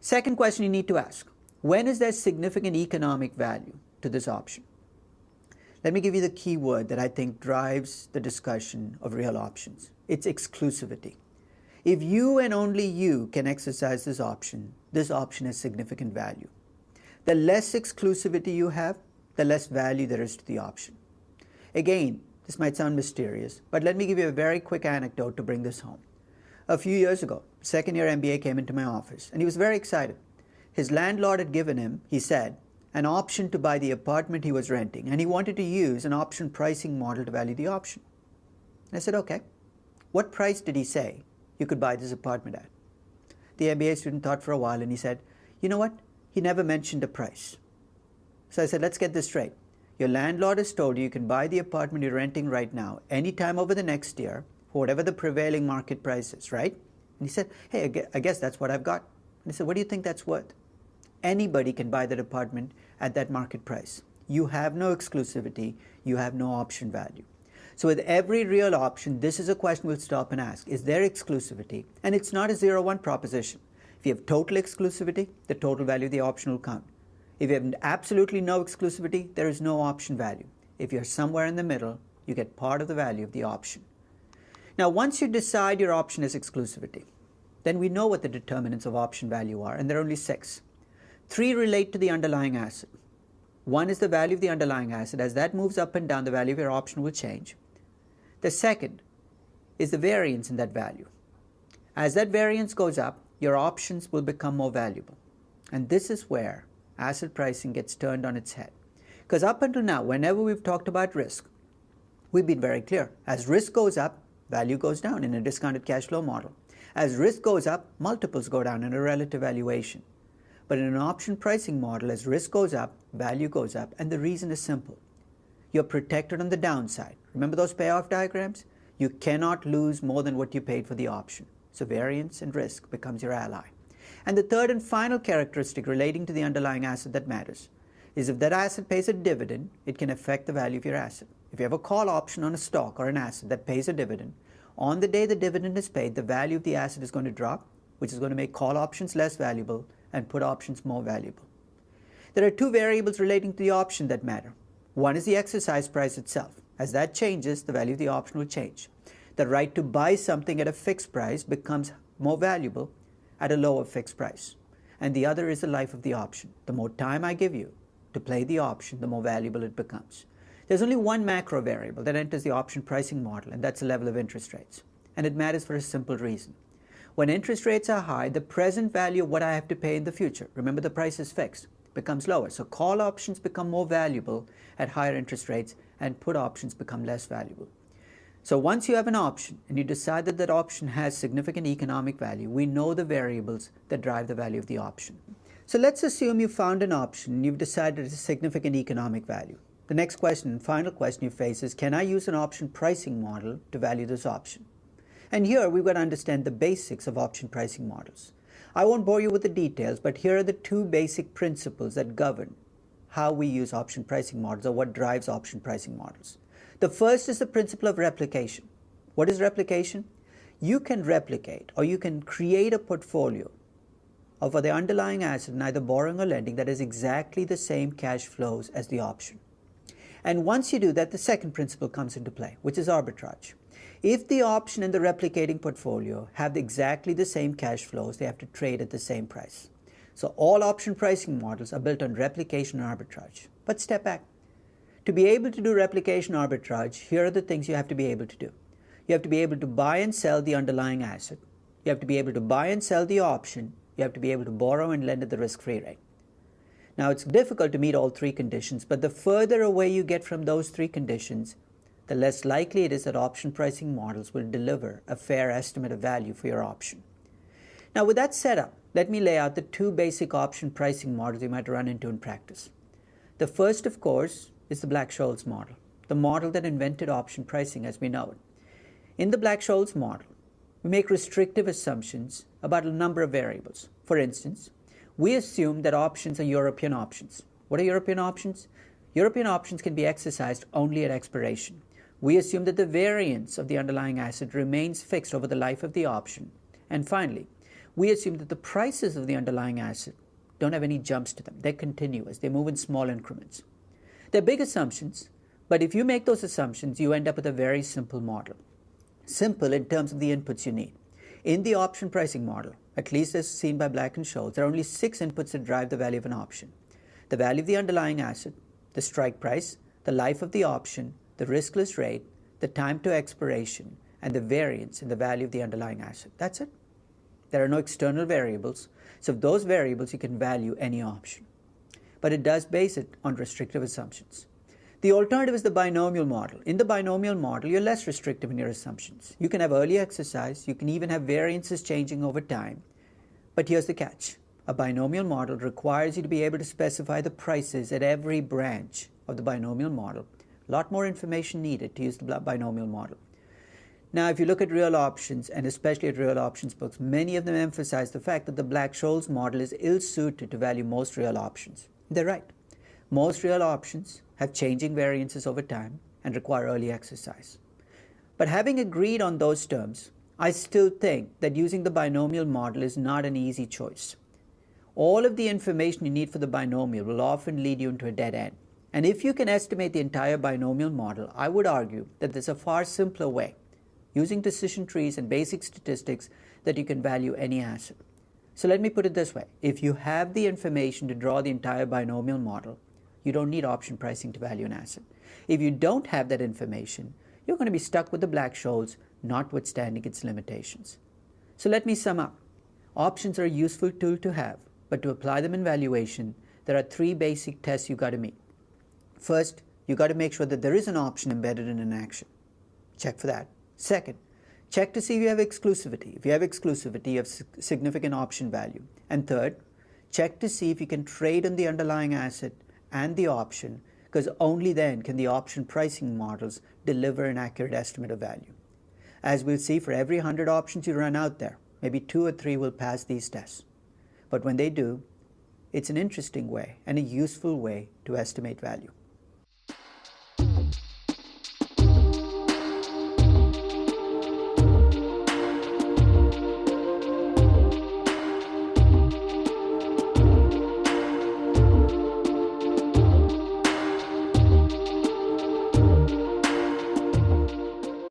Second question you need to ask when is there significant economic value to this option? Let me give you the key word that I think drives the discussion of real options it's exclusivity. If you and only you can exercise this option, this option has significant value. The less exclusivity you have, the less value there is to the option. Again, this might sound mysterious, but let me give you a very quick anecdote to bring this home. A few years ago, second year MBA came into my office and he was very excited. His landlord had given him, he said, an option to buy the apartment he was renting and he wanted to use an option pricing model to value the option. I said, okay. What price did he say you could buy this apartment at? The MBA student thought for a while and he said, you know what? He never mentioned a price. So I said, let's get this straight. Your landlord has told you you can buy the apartment you're renting right now anytime over the next year whatever the prevailing market price is, right? And he said, hey, I guess that's what I've got. And I said, what do you think that's worth? Anybody can buy that apartment at that market price. You have no exclusivity, you have no option value. So, with every real option, this is a question we'll stop and ask Is there exclusivity? And it's not a zero one proposition. If you have total exclusivity, the total value of the option will count. If you have absolutely no exclusivity, there is no option value. If you're somewhere in the middle, you get part of the value of the option. Now, once you decide your option is exclusivity, then we know what the determinants of option value are, and there are only six. Three relate to the underlying asset. One is the value of the underlying asset. As that moves up and down, the value of your option will change. The second is the variance in that value. As that variance goes up, your options will become more valuable. And this is where asset pricing gets turned on its head. Because up until now, whenever we've talked about risk, we've been very clear. As risk goes up, value goes down in a discounted cash flow model. As risk goes up, multiples go down in a relative valuation. But in an option pricing model, as risk goes up, value goes up, and the reason is simple. You're protected on the downside. Remember those payoff diagrams? You cannot lose more than what you paid for the option. So variance and risk becomes your ally. And the third and final characteristic relating to the underlying asset that matters is if that asset pays a dividend, it can affect the value of your asset. If you have a call option on a stock or an asset that pays a dividend, on the day the dividend is paid, the value of the asset is going to drop, which is going to make call options less valuable and put options more valuable. There are two variables relating to the option that matter. One is the exercise price itself. As that changes, the value of the option will change. The right to buy something at a fixed price becomes more valuable at a lower fixed price. And the other is the life of the option. The more time I give you to play the option, the more valuable it becomes. There's only one macro variable that enters the option pricing model, and that's the level of interest rates. And it matters for a simple reason. When interest rates are high, the present value of what I have to pay in the future, remember the price is fixed, becomes lower. So call options become more valuable at higher interest rates and put options become less valuable. So once you have an option and you decide that that option has significant economic value, we know the variables that drive the value of the option. So let's assume you found an option and you've decided it's a significant economic value. The next question final question you face is can I use an option pricing model to value this option? And here we've got to understand the basics of option pricing models. I won't bore you with the details, but here are the two basic principles that govern how we use option pricing models or what drives option pricing models. The first is the principle of replication. What is replication? You can replicate or you can create a portfolio of the underlying asset, neither borrowing or lending, that has exactly the same cash flows as the option. And once you do that, the second principle comes into play, which is arbitrage. If the option and the replicating portfolio have exactly the same cash flows, they have to trade at the same price. So all option pricing models are built on replication and arbitrage. But step back. To be able to do replication arbitrage, here are the things you have to be able to do. You have to be able to buy and sell the underlying asset. You have to be able to buy and sell the option. You have to be able to borrow and lend at the risk free rate. Now, it's difficult to meet all three conditions, but the further away you get from those three conditions, the less likely it is that option pricing models will deliver a fair estimate of value for your option. Now, with that set up, let me lay out the two basic option pricing models you might run into in practice. The first, of course, is the Black Scholes model, the model that invented option pricing as we know it. In the Black Scholes model, we make restrictive assumptions about a number of variables. For instance, we assume that options are European options. What are European options? European options can be exercised only at expiration we assume that the variance of the underlying asset remains fixed over the life of the option. And finally, we assume that the prices of the underlying asset don't have any jumps to them. They're continuous, they move in small increments. They're big assumptions, but if you make those assumptions, you end up with a very simple model. Simple in terms of the inputs you need. In the option pricing model, at least as seen by Black and Scholes, there are only six inputs that drive the value of an option the value of the underlying asset, the strike price, the life of the option, the riskless rate, the time to expiration, and the variance in the value of the underlying asset. That's it. There are no external variables, so those variables you can value any option. But it does base it on restrictive assumptions. The alternative is the binomial model. In the binomial model, you're less restrictive in your assumptions. You can have early exercise, you can even have variances changing over time. But here's the catch a binomial model requires you to be able to specify the prices at every branch of the binomial model. A lot more information needed to use the binomial model. Now, if you look at real options, and especially at real options books, many of them emphasize the fact that the Black Scholes model is ill suited to value most real options. They're right. Most real options have changing variances over time and require early exercise. But having agreed on those terms, I still think that using the binomial model is not an easy choice. All of the information you need for the binomial will often lead you into a dead end. And if you can estimate the entire binomial model, I would argue that there's a far simpler way using decision trees and basic statistics that you can value any asset. So let me put it this way if you have the information to draw the entire binomial model, you don't need option pricing to value an asset. If you don't have that information, you're going to be stuck with the Black Scholes, notwithstanding its limitations. So let me sum up. Options are a useful tool to have, but to apply them in valuation, there are three basic tests you've got to meet. First, you've got to make sure that there is an option embedded in an action. Check for that. Second, check to see if you have exclusivity. If you have exclusivity, you have significant option value. And third, check to see if you can trade on the underlying asset and the option, because only then can the option pricing models deliver an accurate estimate of value. As we'll see, for every 100 options you run out there, maybe two or three will pass these tests. But when they do, it's an interesting way and a useful way to estimate value.